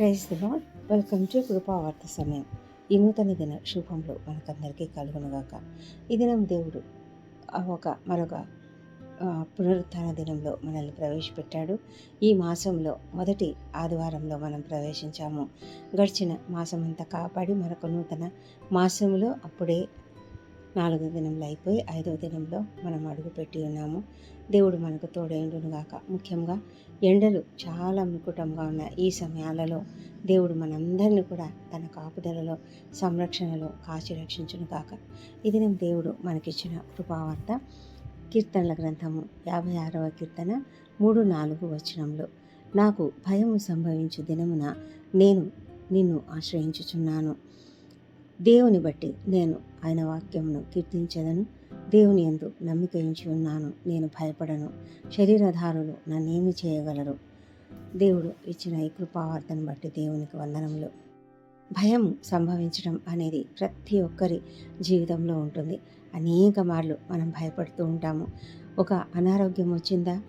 Praise దిలాడ్ welcome to కృపావార్త సమయం. ఈ నూతన దిన శుభంలో మనకందరికీ కలుగునుగాక. ఈ దినం దేవుడు ఒక మరొక పునరుత్థాన దినంలో మనల్ని ప్రవేశపెట్టాడు. ఈ మాసంలో మొదటి ఆదివారంలో మనం ప్రవేశించాము. గడిచిన మాసం అంతా కాపాడి మరొక నూతన మాసంలో అప్పుడే నాలుగో దినంలో అయిపోయి ఐదవ దినంలో మనం అడుగుపెట్టి ఉన్నాము. దేవుడు మనకు తోడైండునుగాక. ముఖ్యంగా ఎండలు చాలా ముకుటంగా ఉన్న ఈ సమయాలలో దేవుడు మనందరినీ కూడా తన కాపుదలలో సంరక్షణలో కాచి రక్షించును కాక ఇది దేవుడు మనకిచ్చిన కృపావార్త కీర్తనల గ్రంథము యాభై ఆరవ కీర్తన మూడు నాలుగు వచనంలో నాకు భయము సంభవించు దినమున నేను నిన్ను ఆశ్రయించుచున్నాను. దేవుని బట్టి నేను ఆయన వాక్యమును కీర్తించదను. దేవుని ఎందు నమ్మిక ఉంచి ఉన్నాను. నేను భయపడను. శరీరధారులు నన్నేమి చేయగలరు. దేవుడు ఇచ్చిన ఈ కృపావార్తను బట్టి దేవునికి వందనములు. భయం సంభవించడం అనేది ప్రతి ఒక్కరి జీవితంలో ఉంటుంది. అనేక మార్లు మనం భయపడుతూ ఉంటాము. ఒక అనారోగ్యం వచ్చిందా?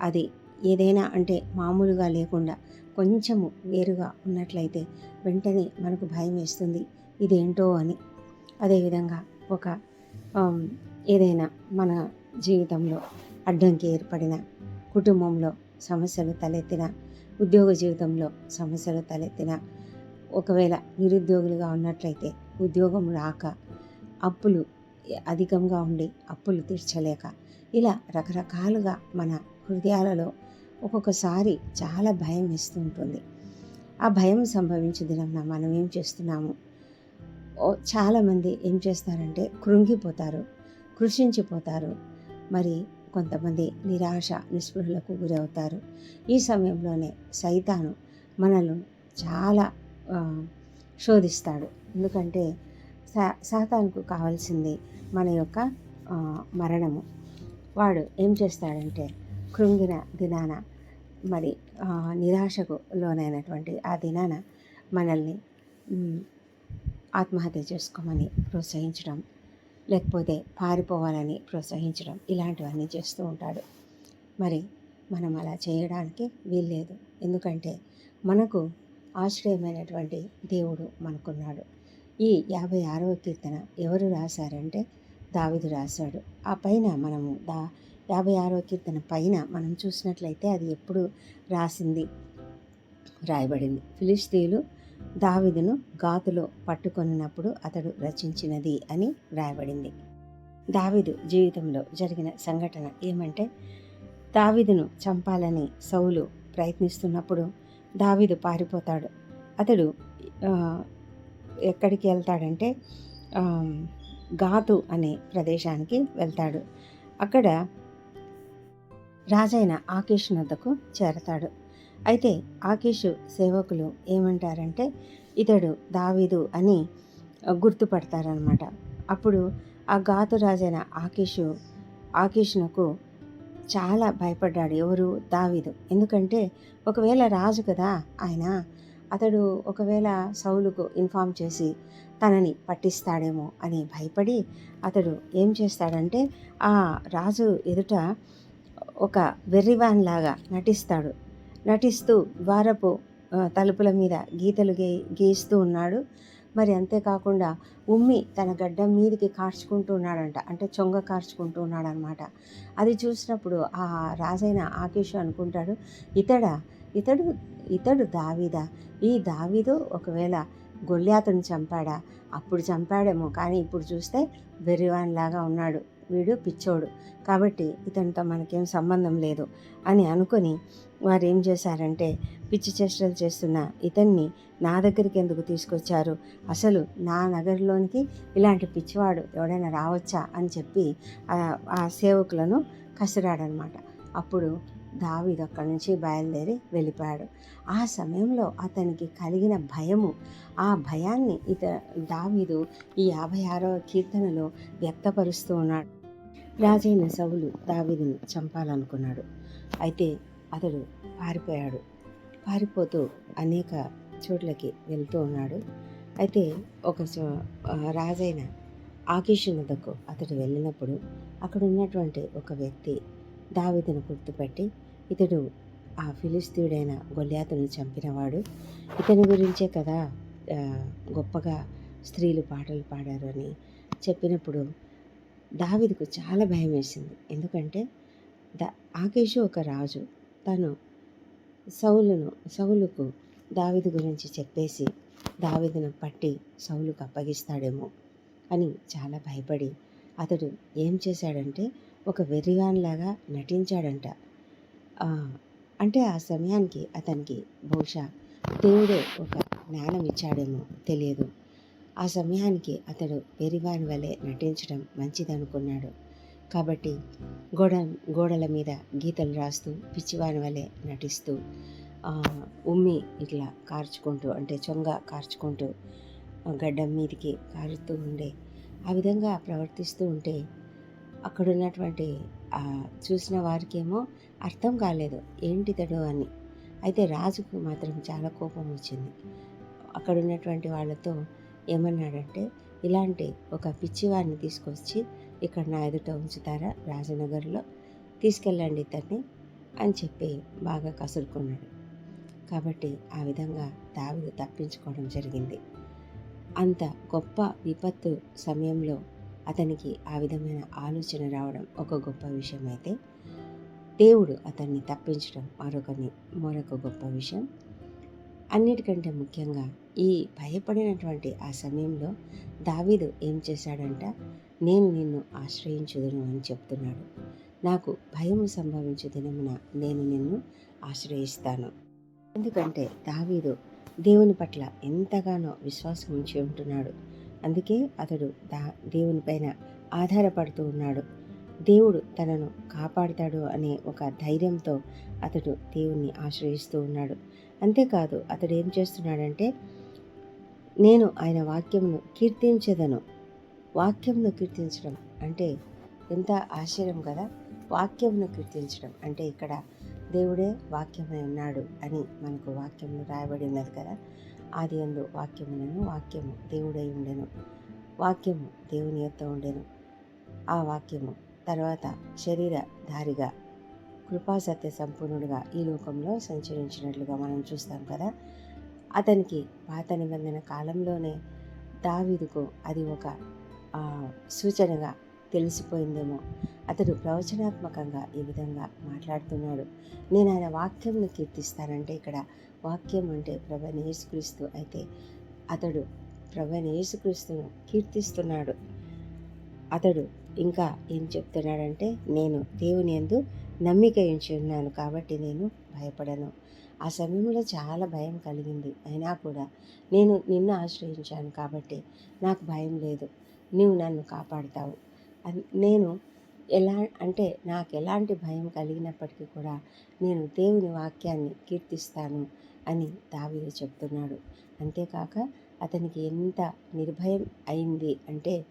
అది ఏదైనా అంటే మామూలుగా లేకుండా కొంచెము వేరుగా ఉన్నట్లయితే వెంటనే మనకు భయం వేస్తుంది. ఇదేంటో అని. అదేవిధంగా ఒక ఏదైనా మన జీవితంలో అడ్డంకి ఏర్పడిన కుటుంబంలో సమస్యలు తలెత్తిన ఉద్యోగ జీవితంలో సమస్యలు తలెత్తిన ఒకవేళ నిరుద్యోగులుగా ఉన్నట్లయితే ఉద్యోగం రాక అప్పులు అధికంగా ఉండి అప్పులు తీర్చలేక ఇలా రకరకాలుగా మన హృదయాలలో ఒక్కొక్కసారి చాలా భయం వేస్తూ ఉంటుంది. ఆ భయం సంభవించే దినంన మనం ఏం చేస్తున్నాము? చాలామంది ఏం చేస్తారంటే కృంగిపోతారు కృషించిపోతారు మరి కొంతమంది నిరాశ నిస్పృహలకు గురవుతారు. ఈ సమయంలోనే సైతాను మనల్ని చాలా శోధిస్తాడు. ఎందుకంటే సా సాతానుకు కావాల్సింది మన యొక్క మరణము. వాడు ఏం చేస్తాడంటే కృంగిన దినాన మరి నిరాశకు లోనైనటువంటి ఆ దినాన మనల్ని ఆత్మహత్య చేసుకోమని ప్రోత్సహించడం లేకపోతే పారిపోవాలని ప్రోత్సహించడం ఇలాంటివన్నీ చేస్తూ ఉంటాడు. మరి మనం అలా చేయడానికి వీల్లేదు. ఎందుకంటే మనకు ఆశ్రయమైనటువంటి దేవుడు మనకున్నాడు. ఈ యాభై ఆరవ కీర్తన ఎవరు రాశారంటే దావిదు రాశాడు. ఆ పైన మనము దా యాభై ఆరో కీర్తన పైన మనం చూసినట్లయితే అది ఎప్పుడు రాసింది? రాయబడింది. ఫిలిస్తీన్లు దావిదును గాతులో పట్టుకొనినప్పుడు అతడు రచించినది అని రాయబడింది. దావిదు జీవితంలో జరిగిన సంఘటన ఏమంటే దావిదును చంపాలని సౌలు ప్రయత్నిస్తున్నప్పుడు దావిదు పారిపోతాడు. అతడు ఎక్కడికి వెళ్తాడంటే గాతు అనే ప్రదేశానికి వెళ్తాడు. అక్కడ రాజైన ఆకేష్ నద్దకు చేరతాడు. అయితే ఆకేష్ సేవకులు ఏమంటారంటే ఇతడు దావీదు అని గుర్తుపడతారనమాట అప్పుడు ఆ గాతు రాజైన ఆకేషు ఆకేష్నకు చాలా భయపడ్డాడు ఎవరు? దావీదు. ఎందుకంటే ఒకవేళ రాజు కదా ఆయన అతడు ఒకవేళ సౌలుకు ఇన్ఫామ్ చేసి తనని పట్టిస్తాడేమో అని భయపడి అతడు ఏం చేస్తాడంటే ఆ రాజు ఎదుట ఒక వెర్రివాన్ లాగా నటిస్తాడు. నటిస్తూ ద్వారపు తలుపుల మీద గీతలు గే గీస్తూ ఉన్నాడు. మరి అంతేకాకుండా ఉమ్మి తన గడ్డం మీదకి కార్చుకుంటూ ఉన్నాడంట. అంటే చొంగ కార్చుకుంటూ ఉన్నాడనమాట. అది చూసినప్పుడు ఆ రాజైన ఆకేషు అనుకుంటాడు ఇతడా? ఇతడు ఇతడు దావీదా? ఈ దావీదు ఒకవేళ గొల్లాతను చంపాడా? అప్పుడు చంపాడేమో. కానీ ఇప్పుడు చూస్తే వెర్రివాన్ లాగా ఉన్నాడు. వీడు పిచ్చోడు. కాబట్టి ఇతనితో మనకేం సంబంధం లేదు అని అనుకొని వారు ఏం చేశారంటే పిచ్చి చేష్టలు చేస్తున్న ఇతన్ని నా దగ్గరికి ఎందుకు తీసుకొచ్చారు? అసలు నా నగరంలోనికి ఇలాంటి పిచ్చివాడు ఎవడైనా రావచ్చా? అని చెప్పి ఆ- ఆ సేవకులను కసిరాడనమాట. అప్పుడు దావీదు అక్కడి నుంచి బయలుదేరి వెళ్ళిపోయాడు. ఆ సమయంలో అతనికి కలిగిన భయము ఆ భయాన్ని ఇత దావీదు ఈ యాభై ఆరవ కీర్తనలో వ్యక్తపరుస్తూ ఉన్నాడు. రాజైన సౌలు దావీదును చంపాలనుకున్నాడు. అయితే అతడు పారిపోయాడు. పారిపోతూ అనేక చోట్లకి వెళ్తూ ఉన్నాడు. అయితే ఒక రాజైన ఆకీషు వద్దకు అతడు వెళ్ళినప్పుడు అక్కడ ఉన్నటువంటి ఒక వ్యక్తి దావీదును గుర్తుపట్టి ఇతడు ఆ ఫిలిస్తీయుడైన గొల్యాతును చంపినవాడు. ఇతని గురించే కదా గొప్పగా స్త్రీలు పాటలు పాడారు అని చెప్పినప్పుడు దావిదకు చాలా భయం వేసింది. ఎందుకంటే ద ఆకేషు ఒక రాజు. తను సౌలును సౌలుకు దావిది గురించి చెప్పేసి దావిదను పట్టి సౌలుకు అప్పగిస్తాడేమో అని చాలా భయపడి అతడు ఏం చేశాడంటే ఒక వెర్రివాన్లాగా నటించాడంట. అంటే ఆ సమయానికి అతనికి బహుశా దేవుడే ఒక జ్ఞానం ఇచ్చాడేమో తెలియదు. ఆ సమయానికి అతడు పెరివాని వలె నటించడం మంచిదనుకున్నాడు. కాబట్టి గోడ గోడల మీద గీతలు రాస్తూ పిచ్చివాని వలె నటిస్తూ ఉమ్మి ఇట్లా కార్చుకుంటూ అంటే చొంగ కార్చుకుంటూ గడ్డం మీదకి కారుతూ ఉండే ఆ విధంగా ప్రవర్తిస్తూ ఉంటే అక్కడ ఉన్నటువంటి చూసిన వారికేమో అర్థం కాలేదు ఏంటితడు అని. అయితే రాజుకు మాత్రం చాలా కోపం వచ్చింది. అక్కడ ఉన్నటువంటి వాళ్ళతో ఏమన్నాడంటే ఇలాంటి ఒక పిచ్చివాడిని తీసుకొచ్చి ఇక్కడ నా ఎదుట ఉంచుతారా రాజనగర్లో? తీసుకెళ్ళండి ఇతన్ని అని చెప్పి బాగా కసురుకున్నాడు. కాబట్టి ఆ విధంగా దావిదు తప్పించుకోవడం జరిగింది. అంత గొప్ప విపత్తు సమయంలో అతనికి ఆ విధమైన ఆలోచన రావడం ఒక గొప్ప విషయం అయితే దేవుడు అతన్ని తప్పించడం మరొకని మరొక గొప్ప విషయం. అన్నిటికంటే ముఖ్యంగా ఈ భయపడినటువంటి ఆ సమయంలో దావీదు ఏం చేశాడంట? నేను నిన్ను ఆశ్రయించుదును అని చెప్తున్నాడు. నాకు భయం సంభవించే దినమున నేను నిన్ను ఆశ్రయిస్తాను. ఎందుకంటే దావీదు దేవుని పట్ల ఎంతగానో విశ్వాసం ఉంచి ఉంటున్నాడు. అందుకే అతడు దా దేవుని పైన ఆధారపడుతూ ఉన్నాడు. దేవుడు తనను కాపాడుతాడు అనే ఒక ధైర్యంతో అతడు దేవుణ్ణి ఆశ్రయిస్తూ ఉన్నాడు. అంతేకాదు అతడు ఏం చేస్తున్నాడంటే నేను ఆయన వాక్యమును కీర్తించదను. వాక్యమును కీర్తించడం అంటే ఎంత ఆశ్చర్యం కదా? వాక్యమును కీర్తించడం అంటే ఇక్కడ దేవుడే వాక్యమై ఉన్నాడు అని మనకు వాక్యము రాయబడి ఉన్నది కదా? ఆది అందు వాక్యములను వాక్యము దేవుడై ఉండెను. వాక్యము దేవుని యొక్క ఉండెను. ఆ వాక్యము తర్వాత శరీరధారిగా కృపాసత్య సంపూర్ణుడిగా ఈ లోకంలో సంచరించినట్లుగా మనం చూస్తాం కదా? అతనికి పాత నిబంధన కాలంలోనే దావీదుకు అది ఒక సూచనగా తెలిసిపోయిందేమో. అతడు ప్రవచనాత్మకంగా ఈ విధంగా మాట్లాడుతున్నాడు. నేను ఆయన వాక్యంను కీర్తిస్తానంటే ఇక్కడ వాక్యం అంటే ప్రభని యేసుక్రీస్తు అయితే అతడు ప్రభని యేసుక్రీస్తును కీర్తిస్తున్నాడు. అతడు ఇంకా ఏం చెప్తున్నాడంటే నేను దేవుని యందు నమ్మిక ఉంచి ఉన్నాను కాబట్టి నేను భయపడను. ఆ సమయంలో చాలా భయం కలిగింది. అయినా కూడా నేను నిన్ను ఆశ్రయించాను కాబట్టి నాకు భయం లేదు. నువ్వు నన్ను కాపాడుతావు. నేను ఎలా అంటే నాకు ఎలాంటి భయం కలిగినప్పటికీ కూడా నేను దేవుని వాక్యాన్ని కీర్తిస్తాను అని దావీదు చెప్తున్నాడు. అంతేకాక అతనికి ఎంత నిర్భయం అయింది అంటే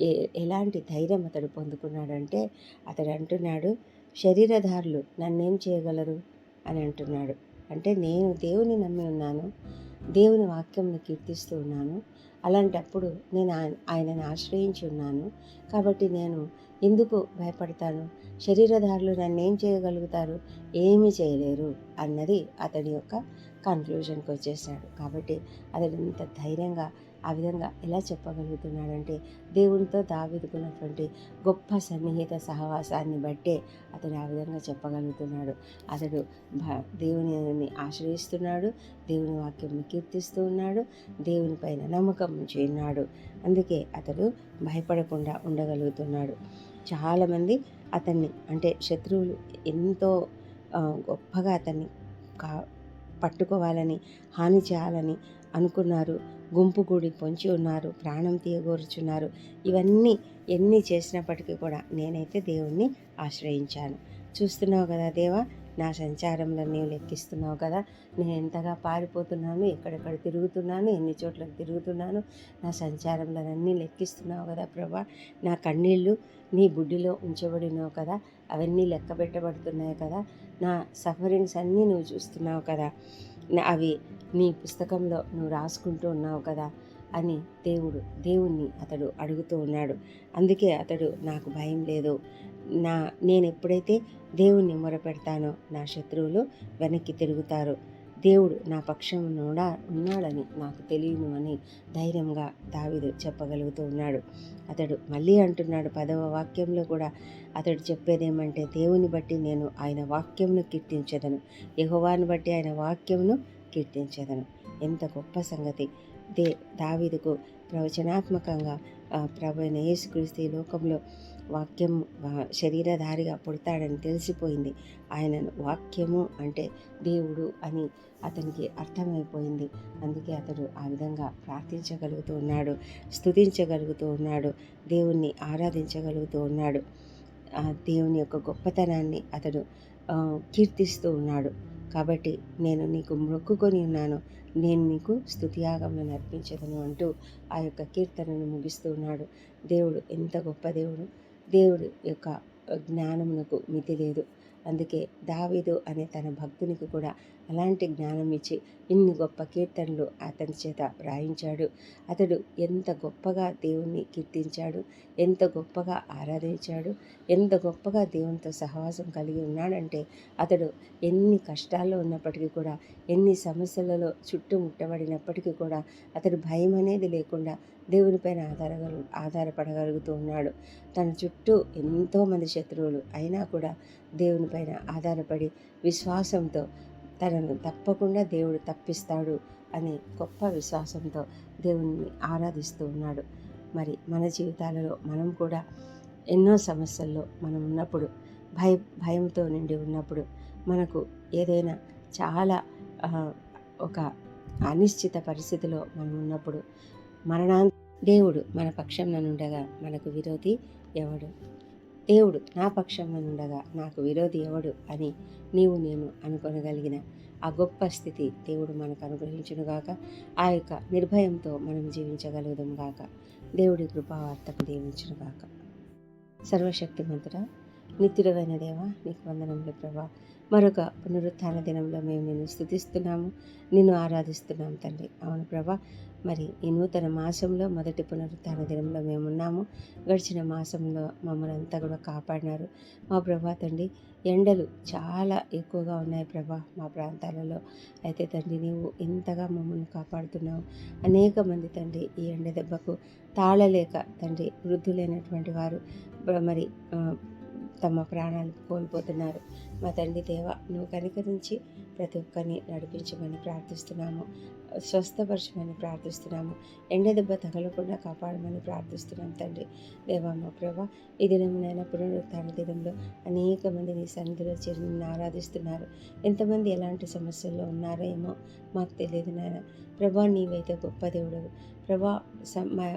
ఏ ఎలాంటి ధైర్యం అతడు పొందుకున్నాడంటే అతడు అంటున్నాడు శరీరధారులు నన్నేం చేయగలరు? అని అంటున్నాడు. అంటే నేను దేవుని నమ్మి ఉన్నాను దేవుని వాక్యంను కీర్తిస్తూ ఉన్నాను. అలాంటప్పుడు నేను ఆయన ఆయనను ఆశ్రయించి ఉన్నాను. కాబట్టి నేను ఎందుకు భయపడతాను? శరీరధారులు నన్ను ఏం చేయగలుగుతారు? ఏమీ చేయలేరు అన్నది అతడి యొక్క కన్క్లూజన్కి వచ్చేసాడు. కాబట్టి అతడు ఇంత ధైర్యంగా ఆ విధంగా ఎలా చెప్పగలుగుతున్నాడంటే దేవునితో దావెదుకున్నటువంటి గొప్ప సన్నిహిత సహవాసాన్ని బట్టే అతడు ఆ విధంగా చెప్పగలుగుతున్నాడు. అతడు భ దేవుని ఆశ్రయిస్తున్నాడు దేవుని వాక్యం కీర్తిస్తూ ఉన్నాడు దేవుని పైన నమ్మకం ఉంచి ఉన్నాడు. అందుకే అతడు భయపడకుండా ఉండగలుగుతున్నాడు. చాలామంది అతన్ని అంటే శత్రువులు ఎంతో గొప్పగా అతన్ని కా పట్టుకోవాలని హాని చేయాలని అనుకున్నారు. గుంపు కూడి పొంచి ఉన్నారు. ప్రాణం తీయగోరుచున్నారు. ఇవన్నీ ఎన్ని చేసినప్పటికీ కూడా నేనైతే దేవుణ్ణి ఆశ్రయించాను. చూస్తున్నావు కదా దేవా నా సంచారంలో నీవు లెక్కిస్తున్నావు కదా. నేను ఎంతగా పారిపోతున్నాను ఎక్కడెక్కడ తిరుగుతున్నాను ఎన్ని చోట్ల తిరుగుతున్నాను నా సంచారంలో అన్నీ లెక్కిస్తున్నావు కదా ప్రభా. నా కన్నీళ్ళు నీ బుడ్డిలో ఉంచబడినావు కదా. అవన్నీ లెక్క పెట్టబడుతున్నాయి కదా. నా సఫరింగ్స్ అన్నీ నువ్వు చూస్తున్నావు కదా. అవి నీ పుస్తకంలో నువ్వు రాసుకుంటూ ఉన్నావు కదా అని దేవుడు దేవుణ్ణి అతడు అడుగుతూ ఉన్నాడు. అందుకే అతడు నాకు భయం లేదు. నా నేను ఎప్పుడైతే దేవుణ్ణి మొరపెడతానో నా శత్రువులు వెనక్కి తిరుగుతారు. దేవుడు నా పక్షం ఉన్నాడని నాకు తెలియను అని ధైర్యంగా దావిదు చెప్పగలుగుతూ ఉన్నాడు. అతడు మళ్ళీ అంటున్నాడు పదవ వాక్యంలో కూడా అతడు చెప్పేదేమంటే దేవుని బట్టి నేను ఆయన వాక్యంను కీర్తించదను. యహోవాని బట్టి ఆయన వాక్యంను కీర్తించదను. ఎంత గొప్ప సంగతి. దే దావీదుకు ప్రవచనాత్మకంగా ప్రభు యేసుక్రీస్తు ఈ లోకంలో వాక్యం శరీరధారిగా పుడతాడని తెలిసిపోయింది. ఆయనను వాక్యము అంటే దేవుడు అని అతనికి అర్థమైపోయింది. అందుకే అతడు ఆ విధంగా ప్రార్థించగలుగుతూ ఉన్నాడు స్థుతించగలుగుతూ ఉన్నాడు దేవుణ్ణి ఆరాధించగలుగుతూ ఉన్నాడు. దేవుని యొక్క గొప్పతనాన్ని అతడు కీర్తిస్తూ ఉన్నాడు. కాబట్టి నేను నీకు మొక్కుకొని ఉన్నాను. నేను నీకు స్థుతియాగములను అర్పించదను అంటూ ఆ యొక్క కీర్తనను ముగిస్తూ ఉన్నాడు. దేవుడు ఎంత గొప్ప దేవుడు. దేవుడు యొక్క జ్ఞానమునకు మితి లేదు. అందుకే దావీదు అనే తన భక్తునికి కూడా అలాంటి జ్ఞానం ఇచ్చి ఇన్ని గొప్ప కీర్తనలు అతని చేత రాయించాడు అతడు ఎంత గొప్పగా దేవుణ్ణి కీర్తించాడు ఎంత గొప్పగా ఆరాధించాడు ఎంత గొప్పగా దేవునితో సహవాసం కలిగి ఉన్నాడంటే అతడు ఎన్ని కష్టాల్లో ఉన్నప్పటికీ కూడా ఎన్ని సమస్యలలో చుట్టుముట్టబడినప్పటికీ కూడా అతడు భయం అనేది లేకుండా దేవునిపైన ఆధారగలు ఆధారపడగలుగుతూ ఉన్నాడు. తన చుట్టూ ఎంతోమంది శత్రువులు అయినా కూడా దేవునిపైన ఆధారపడి విశ్వాసంతో తనను తప్పకుండా దేవుడు తప్పిస్తాడు అనే గొప్ప విశ్వాసంతో దేవుణ్ణి ఆరాధిస్తూ ఉన్నాడు. మరి మన జీవితాలలో మనం కూడా ఎన్నో సమస్యల్లో మనం ఉన్నప్పుడు భయ భయంతో నిండి ఉన్నప్పుడు మనకు ఏదైనా చాలా ఒక అనిశ్చిత పరిస్థితిలో మనం ఉన్నప్పుడు మరణా దేవుడు మన పక్షంలో నుండగా మనకు విరోధి ఎవడు? దేవుడు నా పక్షంలో ఉండగా నాకు విరోధి ఎవడు అని నీవు నేను అనుకొనగలిగిన ఆ గొప్ప స్థితి దేవుడు మనకు అనుగ్రహించునుగాక ఆ యొక్క నిర్భయంతో మనం జీవించగలుగుదాంగాక దేవుడి కృపావార్తకు దీవించునుగాక సర్వశక్తిమంతుడ నిత్యుడమైన దేవ నీకు వందనములు ప్రభా. మరొక పునరుత్థాన దినంలో మేము నిన్ను స్థుతిస్తున్నాము నిన్ను ఆరాధిస్తున్నాం తండ్రి. అవును ప్రభా మరి ఈ నూతన మాసంలో మొదటి పునరుత్థాన దినంలో మేము ఉన్నాము. గడిచిన మాసంలో మమ్మల్ని అంతా కూడా కాపాడినారు. మా ప్రభా తండ్రి ఎండలు చాలా ఎక్కువగా ఉన్నాయి ప్రభా మా ప్రాంతాలలో. అయితే తండ్రి నీవు ఎంతగా మమ్మల్ని కాపాడుతున్నావు. అనేక మంది తండ్రి ఈ ఎండ దెబ్బకు తాళలేక తండ్రి వృద్ధులైనటువంటి వారు మరి తమ ప్రాణాలు కోల్పోతున్నారు. మా తండ్రి దేవ నువ్వు కనికరించి ప్రతి ఒక్కరిని నడిపించమని ప్రార్థిస్తున్నాము. స్వస్థపరచమని ప్రార్థిస్తున్నాము. ఎండ దెబ్బ తగలకుండా కాపాడమని ప్రార్థిస్తున్నాం తండ్రి. దేవా మా ప్రభా ఈ దినమునైనా పునరుత్న దినంలో అనేక మంది నీ సన్నిధిలో చేరి ఆరాధిస్తున్నారు. ఎంతమంది ఎలాంటి సమస్యల్లో ఉన్నారో ఏమో మాకు తెలియదు నాయన. ప్రభా నీవైతే గొప్ప దేవుడు ప్రభా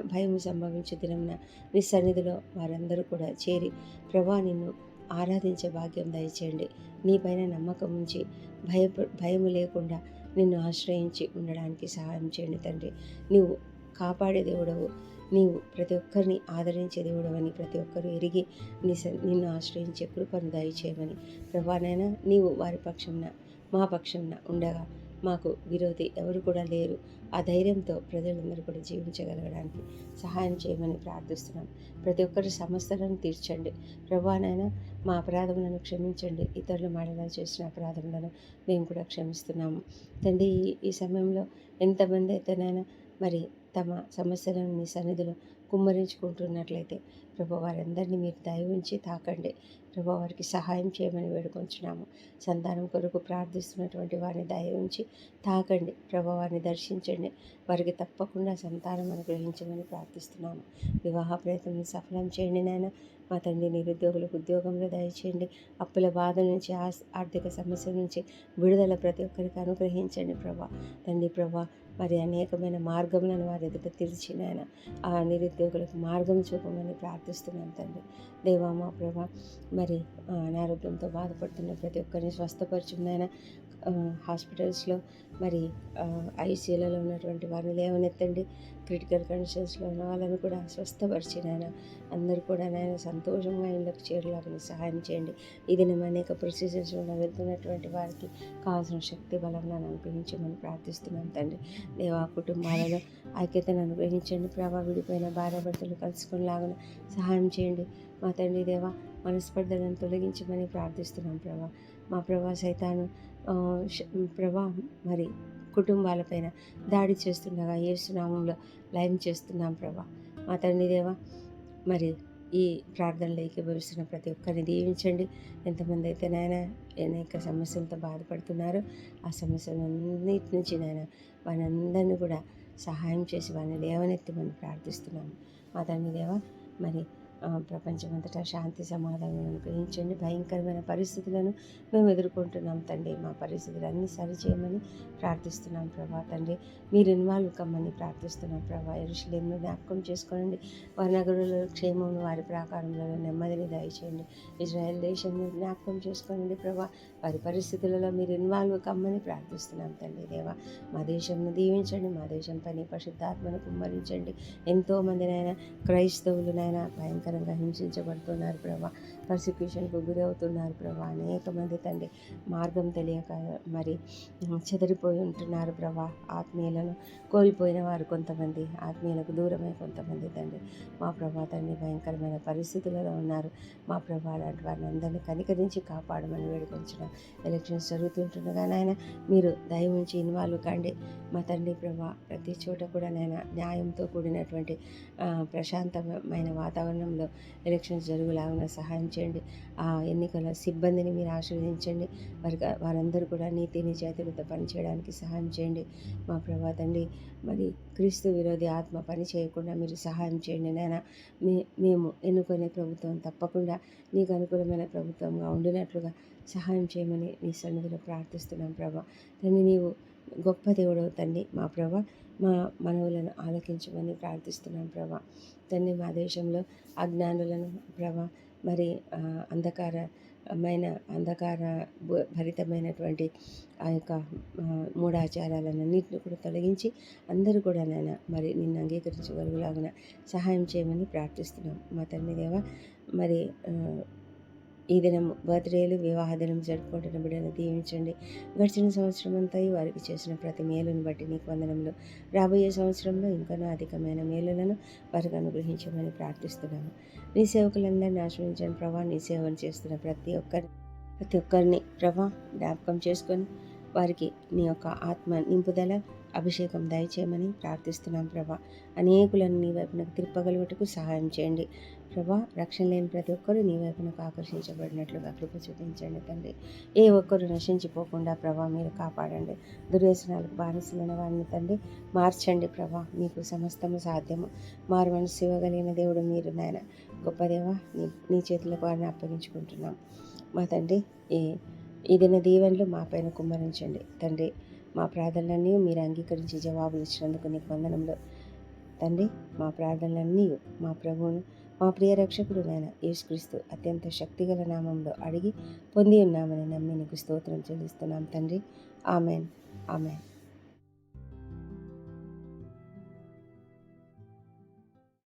భయం సంభవించే దినమున నీ సన్నిధిలో వారందరూ కూడా చేరి ప్రభా నిన్ను ఆరాధించే భాగ్యం దయచేయండి. నీపైన నమ్మకం ఉంచి భయ భయము లేకుండా నిన్ను ఆశ్రయించి ఉండడానికి సహాయం చేయండి తండ్రి. నీవు కాపాడే దేవుడవు. నీవు ప్రతి ఒక్కరిని ఆదరించే దేవుడవని ప్రతి ఒక్కరు ఎరిగి నీ నిన్ను ఆశ్రయించే కృపను దయచేయమని. ప్రభానైనా నీవు వారి పక్షంన మా పక్షంన ఉండగా మాకు విరోధి ఎవరు కూడా లేరు. ఆ ధైర్యంతో ప్రజలందరూ కూడా జీవించగలగడానికి సహాయం చేయమని ప్రార్థిస్తున్నాం. ప్రతి ఒక్కరి సమస్యలను తీర్చండి. ప్రభానైనా మా అపరాధములను క్షమించండి. ఇతరులు మాడలా చేసిన అపరాధములను మేము కూడా క్షమిస్తున్నాము. తండ్రి ఈ సమయంలో ఎంతమంది అయితేనైనా మరి తమ సమస్యలను మీ సన్నిధిలో కుమ్మరించుకుంటున్నట్లయితే ప్రభు వారందరినీ మీరు దయ ఉంచి తాకండి. ప్రభు వారికి సహాయం చేయమని వేడుకొంచున్నాము. సంతానం కొరకు ప్రార్థిస్తున్నటువంటి వారిని దయ ఉంచి తాకండి. ప్రభు వారిని దర్శించండి. వారికి తప్పకుండా సంతానం అనుగ్రహించమని ప్రార్థిస్తున్నాము. వివాహ ప్రయత్నం సఫలం చేయండి నాయన. మా తండ్రి నిరుద్యోగులకు ఉద్యోగంలో దయచేయండి. అప్పుల బాధ నుంచి ఆర్థిక సమస్యల నుంచి విడుదల ప్రతి ఒక్కరికి అనుగ్రహించండి ప్రభా. తండ్రి ప్రభా మరి అనేకమైన మార్గములను వారి ఎదుట తెరిచిన ఆయన ఆ నిరుద్యోగులకు మార్గం చూపమని ప్రార్థిస్తున్నాను తండ్రి. దేవా మా ప్రభా మరి అనారోగ్యంతో బాధపడుతున్న ప్రతి ఒక్కరిని స్వస్థపరుచున్నాయన హాస్పిటల్స్లో మరి ఐసీయూలలో ఉన్నటువంటి వారిని లేవనెత్తండి. క్రిటికల్ కండిషన్స్లో ఉన్న వాళ్ళని కూడా స్వస్థపరిచి నాయన అందరూ కూడా నాయన సంతోషంగా ఇళ్ళకి చేరులాగా సహాయం చేయండి. ఇది నేను అనేక ప్రొసీజర్స్ వెళ్తున్నటువంటి వారికి కావాల్సిన శక్తి బలంగా అనుగ్రహించమని ప్రార్థిస్తున్నాను తండ్రి. దేవా కుటుంబాలలో ఐక్యతను అనుగ్రహించండి. ప్రభా విడిపోయిన భార్యాభర్తలు కలుసుకునేలాగా సహాయం చేయండి. మా తండ్రి దేవా మనస్పర్ధలను తొలగించమని ప్రార్థిస్తున్నాం ప్రభా. మా ప్రభా సైతాను ప్రభా మరి కుటుంబాలపైన దాడి చేస్తుండగా ఏసునామంలో లయం చేస్తున్నాం ప్రభా. మా తండ్రి దేవా మరి ఈ ప్రార్థనలో ఏకీభవిస్తున్న ప్రతి ఒక్కరిని దీవించండి. ఎంతమంది అయితే నాయన అనేక సమస్యలతో బాధపడుతున్నారో ఆ సమస్యలన్నిటి నుంచి నాయన వారందరినీ కూడా సహాయం చేసి వారిని లేవనెత్తమని ప్రార్థిస్తున్నాము. మా తండ్రి దేవా మరి ప్రపంచమంతటా శాంతి సమాధానం అనుగ్రహించండి. భయంకరమైన పరిస్థితులను మేము ఎదుర్కొంటున్నాం తండ్రి. మా పరిస్థితులన్నీ సరిచేయమని ప్రార్థిస్తున్నాం ప్రభా తండ్రి. మీరు ఇన్వాల్వ్ కమ్మని ప్రార్థిస్తున్నాం ప్రభా. ఎరుషులేమును జ్ఞాపకం చేసుకోండి వారి నగరంలో క్షేమమును వారి ప్రాకారంలో నెమ్మదిని దయచేయండి. ఇజ్రాయెల్ దేశాన్ని జ్ఞాపకం చేసుకోండి ప్రభా. వారి పరిస్థితులలో మీరు ఇన్వాల్వ్ కమ్మని ప్రార్థిస్తున్నాం తండ్రి దేవా. మా దేశంను దీవించండి. మా దేశం పని పరిశుద్ధాత్మను కుమ్మరించండి. ఎంతోమందినైనా భయంకర భయంకరంగా హింసించబడుతున్నారు ప్రభా పర్సిక్యూషన్కు గురవుతున్నారు ప్రభా. అనేక మంది తండ్రి మార్గం తెలియక మరి చెదిరిపోయి ఉంటున్నారు ప్రభా. ఆత్మీయులను కోల్పోయిన వారు కొంతమంది ఆత్మీయులకు దూరమై కొంతమంది తండ్రి. మా ప్రభా తండ్రి భయంకరమైన పరిస్థితులలో ఉన్నారు. మా ప్రభా అలాంటి వారిని అందరినీ కనికరించి కాపాడమని వేడుకొంచడం ఎలక్షన్స్ జరుగుతుంటుండగా నాయన మీరు దయ ఉంచి ఇన్వాల్వ్ కండి. మా తండ్రి ప్రభా ప్రతి చోట కూడా నాయన న్యాయంతో కూడినటువంటి ప్రశాంతమైన వాతావరణంలో ఎలక్షన్స్ జరుగులాగా సహాయం ఆశీర్వదించండి. ఆ ఎన్నికల సిబ్బందిని మీరు ఆశీర్వదించండి. వారికి వారందరూ కూడా నీతి నిజాయితీలతో పనిచేయడానికి సహాయం చేయండి. మా ప్రభా తండ్రి మరి క్రీస్తు విరోధి ఆత్మ పని చేయకుండా మీరు సహాయం చేయండి నాయన. మే మేము ఎన్నుకునే ప్రభుత్వం తప్పకుండా నీకు అనుకూలమైన ప్రభుత్వంగా ఉండినట్లుగా సహాయం చేయమని నీ సన్నిధిలో ప్రార్థిస్తున్నాం ప్రభా. తండ్రి నీవు గొప్ప దేవుడవు తండ్రి మా ప్రభా. మా మనవులను ఆలకించమని ప్రార్థిస్తున్నాం ప్రభా. తండ్రి మా దేశంలో అజ్ఞానులను ప్రభా మరి అంధకారమైన అంధకార భ- భరితమైనటువంటి ఆ యొక్క ఆ, మూఢాచారాలన్నింటిని కూడా తొలగించి అందరూ కూడా నాయన మరి నిన్ను అంగీకరించగలుగులాగిన సహాయం చేయమని ప్రార్థిస్తున్నాం. మా తండ్రి దేవ మరి ఈ దినం బర్త్డేలు వివాహ దినం జరుపుకుంటున్న బిడ్డను దీవించండి. గడిచిన సంవత్సరం అంతా వారికి చేసిన ప్రతి మేలును బట్టి నీకు వందనములు. రాబోయే సంవత్సరంలో ఇంకనూ అధికమైన మేలులను వారికి అనుగ్రహించమని ప్రార్థిస్తున్నాము. నీ సేవకులందరినీ ఆశ్రయించండి ప్రభా. నీ సేవలు చేస్తున్న ప్రతి ఒక్కరి ప్రతి ఒక్కరిని ప్రభా జ్ఞాపకం చేసుకొని వారికి నీ యొక్క ఆత్మ నింపుదల అభిషేకం దయచేయమని ప్రార్థిస్తున్నాం ప్రభా. అనేకులను నీ వైపునకు తిప్పగలుగుటకు సహాయం చేయండి. ప్రభా రక్షణ లేని ప్రతి ఒక్కరూ నీ వైపునకు ఆకర్షించబడినట్లుగా కృప చూపించండి తండ్రి. ఏ ఒక్కరు నశించిపోకుండా ప్రభా మీరు కాపాడండి. దుర్వ్యసనాలకు బానిసలైన వారిని తండ్రి మార్చండి ప్రభా. మీకు సమస్తము సాధ్యము. మారు మనసు ఇవ్వగలిగిన దేవుడు మీరు నాయన. గొప్ప దేవ నీ నీ చేతులకు వారిని అప్పగించుకుంటున్నాం. మా తండ్రి ఈ ఇదిన దీవెనలు మా పైన కుమ్మరించండి. తండ్రి మా ప్రార్థనలన్నీ మీరు అంగీకరించి జవాబులు ఇచ్చినందుకు నీకు వందనంలో తండ్రి మా ప్రార్థనలన్నీ మా ప్రభువును మా ప్రియ రక్షకుడు నాయన యేసుక్రీస్తు అత్యంత శక్తిగల నామంలో అడిగి పొంది ఉన్నామని నమ్మి నీకు స్తోత్రం చెల్లిస్తున్నాం తండ్రి. ఆమెన్. ఆమెన్.